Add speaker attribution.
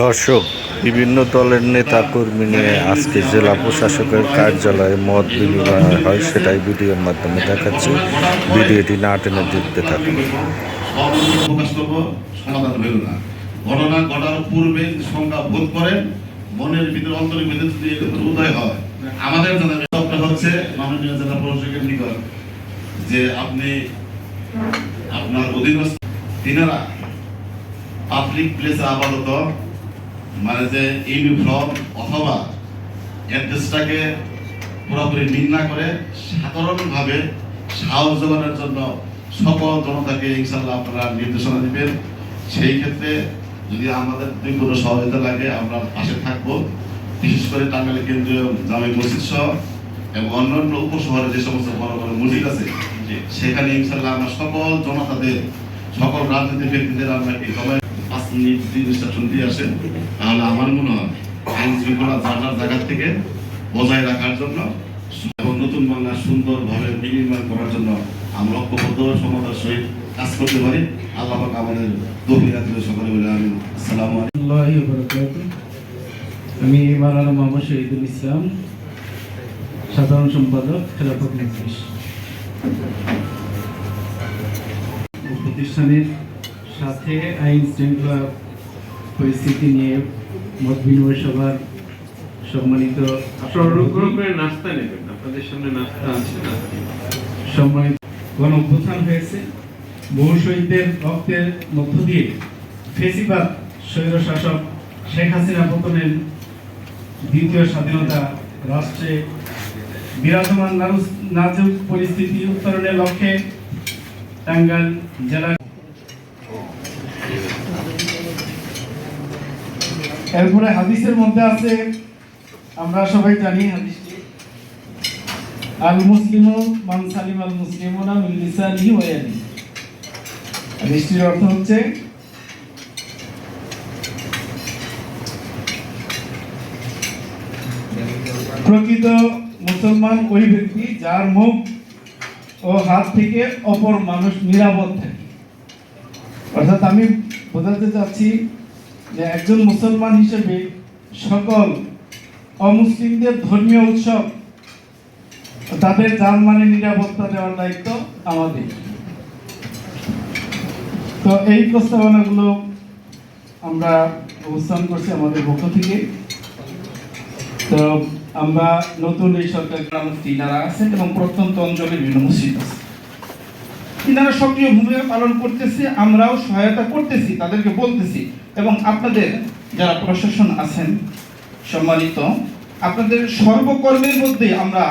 Speaker 1: দর্শক, বিভিন্ন দলের নেতা কর্মী নিয়ে আজকে জেলা প্রশাসকের কার্যালয়ে মত বিনিময় হয়, সেটাই ভিডিওর মাধ্যমে দেখাচ্ছি। ভিডিওটি না টেনে দেখতে থাকুন।
Speaker 2: ঘটনা ঘটার পূর্বে করেন, মনের ভিতরে যদি উদয় হয়, আমাদের হচ্ছে মাননীয় জেলা প্রশাসকের নিকট যে আপনি আপনার অধীনস্থ, তিনারা পাবলিক মানে যে ইউনিফর্ম অথবা অ্যাড্রেসটাকে পুরোপুরি নিন্দা করে সাধারণভাবে সাহস যোগানোর জন্য সকল জনতাকে ইনশাল্লাহ আপনারা নির্দেশনা দেবেন। সেই ক্ষেত্রে যদি আমাদের দুই কোনো সহযোগিতা লাগে, আমরা পাশে থাকব। বিশেষ করে টাঙ্গাইল কেন্দ্রীয় জামে মসজিদ সহ এবং অন্যান্য উপশহরে যে সমস্ত বড় বড় মসজিদ আছে, সেখানে ইনশাল্লাহ আমরা সকল জনতাদের, সকল রাজনৈতিক ব্যক্তিদের আমরা এই সময় পাঁচ ইনস্ট্রাকশন দিয়ে আসেন তাহলে আমার মনে হয় আইন শৃঙ্খলা যার থেকে বজায় রাখার জন্য, এবং নতুন বাংলা সুন্দরভাবে বিনির্মাণ করার জন্য আমরা ঐক্যবদ্ধ সহিত কাজ করতে পারি। আল্লাহ আমাদের বলে আমি আসসালামু।
Speaker 3: আমি মাওলানা মোহাম্মদ শহীদুল ইসলাম, সাধারণ সম্পাদক, খেলাফত প্রতিষ্ঠানের সাথে আইন শৃঙ্খলা পরিস্থিতি নিয়ে মত বিনিময় সভার সম্মানিত
Speaker 4: করে নাস্তা নেবেন আপনাদের সামনে নাস্তা আছে
Speaker 3: সম্মানিত গণ অভ্যুত্থান হয়েছে। বহু শহীদদের রক্তের মধ্য দিয়ে ফেসিবাদ স্বৈর শাসক শেখ হাসিনা পতনের দ্বিতীয় স্বাধীনতা রাষ্ট্রে বিরাজমান নাজুক পরিস্থিতি উত্তরণের লক্ষ্যে টাঙ্গাইল জেলা এরপরে হাদিসের মধ্যে আছে, আমরা সবাই জানি হাদিসটি। আল মান সালিম আল হাদিসটির অর্থ হচ্ছে, প্রকৃত মুসলমান ওই ব্যক্তি যার মুখ ও হাত থেকে অপর মানুষ নিরাপদ থাকে। অর্থাৎ আমি বোঝাতে চাচ্ছি যে একজন মুসলমান হিসেবে সকল অমুসলিমদের ধর্মীয় উৎসব, তাদের জানমানে নিরাপত্তা দেওয়ার দায়িত্ব আমাদের। তো এই প্রস্তাবনাগুলো আমরা অবস্থান করছি আমাদের পক্ষ থেকে। তো আমরা নতুন এই সরকার
Speaker 5: তিনারা আছেন এবং প্রত্যন্ত অঞ্চলে বিভিন্ন মসজিদ আছে। তিনারা সক্রিয় ভূমিকা পালন করতেছে, আমরাও সহায়তা করতেছি, তাদেরকে বলতেছি। এবং আপনাদের যারা প্রশাসন আছেন, সম্মানিত, আপনাদের সর্বকর্মের মধ্যে আমরা